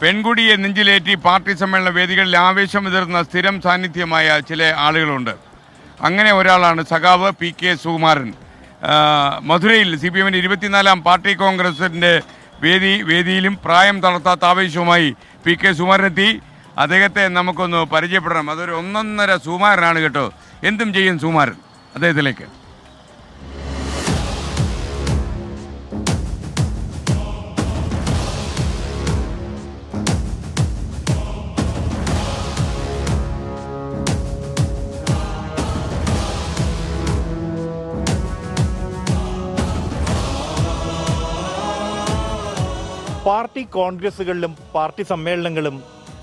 പെൺകുടിയെ നെഞ്ചിലേറ്റി party സമ്മേളന വേദികളിൽ ആവേശം എതിർന്ന സ്ഥിരം സാന്നിധ്യമായ ചില ആളുകളുണ്ട്. അങ്ങനെ ഒരാളാണ് സഖാവ് പി കെ സുകുമാരൻ. മധുരയിൽ സി പി എമ്മിന്റെ ഇരുപത്തിനാലാം പാർട്ടി കോൺഗ്രസിന്റെ വേദി വേദിയിലും പ്രായം തളർത്താത്ത ആവേശവുമായി പി കെ സുകുമാരനെത്തി. അദ്ദേഹത്തെ നമുക്കൊന്ന് പരിചയപ്പെടണം അതൊരു ഒന്നൊന്നര സുകുമാരനാണ് കേട്ടോ. എന്തും ചെയ്യും സുകുമാരൻ അദ്ദേഹത്തിലേക്ക്. പാർട്ടി കോൺഗ്രസുകളിലും പാർട്ടി സമ്മേളനങ്ങളും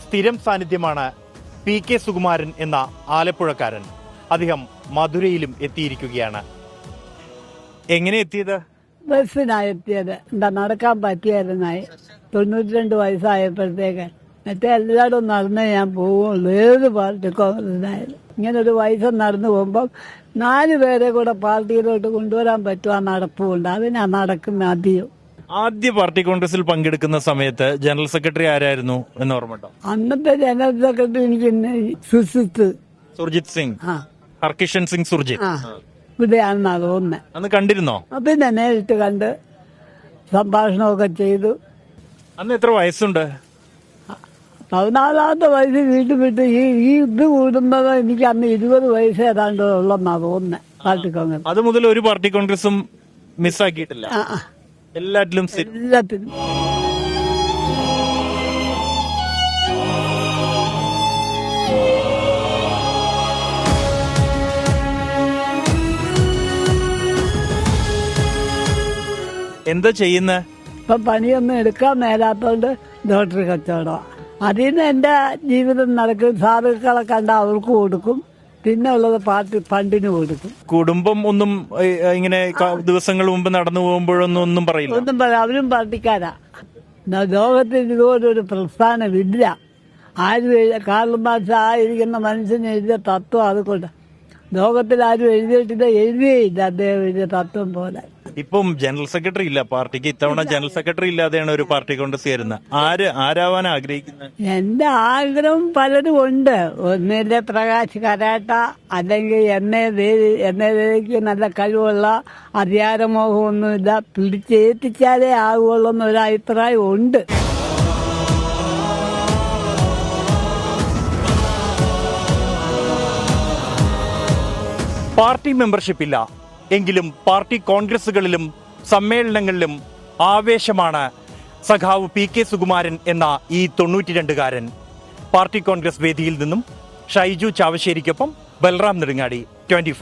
സ്ഥിരം സാന്നിധ്യമാണ് പി കെ സുകുമാരൻ എന്ന ആലപ്പുഴക്കാരൻ. അദ്ദേഹം മധുരയിലും എത്തിയിരിക്കുകയാണ്. എങ്ങനെ എത്തിയത്? ബസ്സിനായെത്തിയത്. എന്താ നടക്കാൻ പറ്റിയായിരുന്നായി. തൊണ്ണൂറ്റി രണ്ട് വയസ്സായപ്പോഴത്തേക്ക്. മറ്റേ എല്ലായിടും നടന്നേ ഞാൻ പോവുള്ളൂ. ഏത് പാർട്ടി കോൺഗ്രസിനായാലും. ഇങ്ങനെ ഒരു വയസ്സ് നടന്നു പോകുമ്പോൾ നാല് പേരെ കൂടെ പാർട്ടിയിലോട്ട് കൊണ്ടുവരാൻ പറ്റും ആ നടപ്പുണ്ട്. അതിനാ നടക്കുന്ന അധികം. ആദ്യ പാർട്ടി കോൺഗ്രസിൽ പങ്കെടുക്കുന്ന സമയത്ത് ജനറൽ സെക്രട്ടറി ആരായിരുന്നു എന്ന് ഓർമ്മട്ടോ അന്നത്തെ ജനറൽ സെക്രട്ടറി എനിക്ക് സുസിത്ത് സുർജിത് സിംഗ്. ഹർകിഷൻ സിംഗ് സുർജിത്. ഇവിടെയാണെന്നാ തോന്നുന്നത് അന്ന് കണ്ടിരുന്നോ? പിന്നെ നേരിട്ട് കണ്ട് സംഭാഷണമൊക്കെ ചെയ്തു. അന്ന് എത്ര വയസ്സുണ്ട്? പതിനാലാമത്തെ വയസ്സ് വീട്ടിൽ വിട്ട് ഈ ഈ ഇത് കൂടുന്നത് എനിക്ക് അന്ന് ഇരുപത് വയസ്സ് ഏതാണ്ട് ഉള്ളെന്നാ തോന്നുന്നത് പാർട്ടി കോൺഗ്രസ്. അത് മുതൽ ഒരു പാർട്ടി കോൺഗ്രസും മിസ്സാക്കിയിട്ടില്ല എല്ലാത്തിലും എല്ലാറ്റിലും. എന്താ ചെയ്യുന്ന? ഇപ്പൊ പണിയൊന്നും എടുക്കാൻ മേലാത്തോണ്ട് ലോട്ടറി കച്ചവടമാണ് അതിൽ നിന്ന് എന്റെ ജീവിതം നടക്കും സാധുക്കളെ കണ്ട അവർക്ക് കൊടുക്കും. പിന്നെ ഉള്ളത് പാർട്ടി ഫണ്ടിന് കൊടുക്കും. കുടുംബം ഒന്നും ഇങ്ങനെ ദിവസങ്ങൾ മുമ്പ് നടന്നു പോകുമ്പോഴൊന്നും ഒന്നും പറയില്ല. ഒന്നും പറയാം അവരും പാർട്ടിക്കാരാ. ലോകത്തിൽ ഇതുപോലെ ഒരു പ്രസ്ഥാനമില്ല. ആരും എഴുതി കാർൽ മാർക്സ് ആയിരിക്കുന്ന മനുഷ്യന് എഴുതിയ തത്വം അതുകൊണ്ട്. ലോകത്തിൽ ആരും എഴുതിയിട്ടില്ല എഴുതിയേ ഇല്ല അദ്ദേഹം എഴുതിയ തത്വം പോലെ. ഇപ്പം ജനറൽ സെക്രട്ടറി ഇല്ല പാർട്ടിക്ക് ഇത്തവണ ജനറൽ സെക്രട്ടറി ഇല്ലാതെയാണ് ഒരു പാർട്ടി കൊണ്ട് ചേരുന്നത്. ആര് ആരാവാൻ ആഗ്രഹിക്കുന്നത് എന്റെ ആഗ്രഹം പലരും ഉണ്ട്. ഒന്നിന്റെ പ്രകാശ് കരാട്ട അല്ലെങ്കിൽ എന്നെ എന്നെ നല്ല കഴിവുള്ള അധികാരമോഹമൊന്നുമില്ല. പിടിച്ചേൽപ്പിച്ചാലേ ആകുള്ളൂ എന്നൊരു അഭിപ്രായം ഉണ്ട്. പാർട്ടി മെമ്പർഷിപ്പ് ഇല്ല എങ്കിലും പാർട്ടി കോൺഗ്രസുകളിലും സമ്മേളനങ്ങളിലും ആവേശമാണ് സഖാവ് പി കെ സുകുമാരൻ എന്ന ഈ തൊണ്ണൂറ്റിരണ്ടുകാരൻ. പാർട്ടി കോൺഗ്രസ് വേദിയിൽ നിന്നും ഷൈജു ചാവശ്ശേരിക്കൊപ്പം ബൽറാം നെടുങ്ങാടി ട്വന്റി